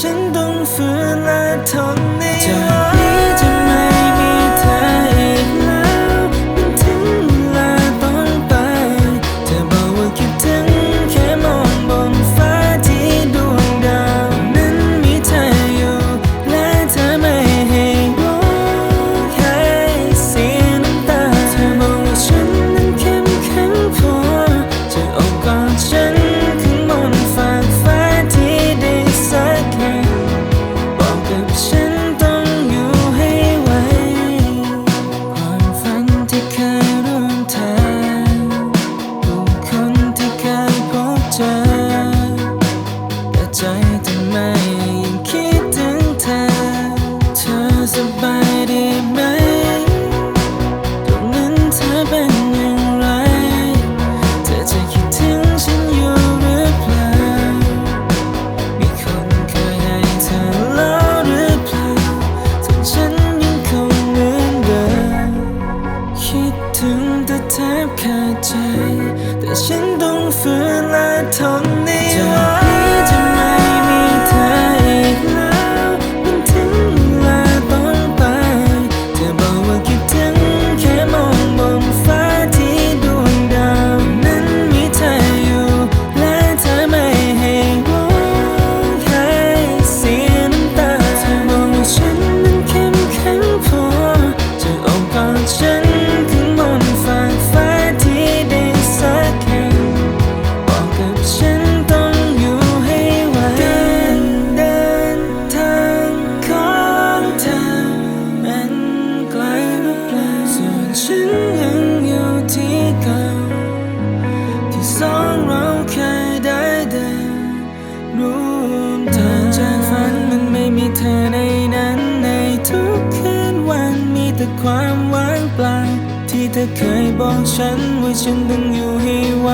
ฉันต้องฝืนและทนนี้ ถึงแต่แทบขาดใจ แต่ฉันต้องฝืนและทนนี้ไว้ ธอเคยบอกฉันว่าฉันต้องอยู่ให้ไว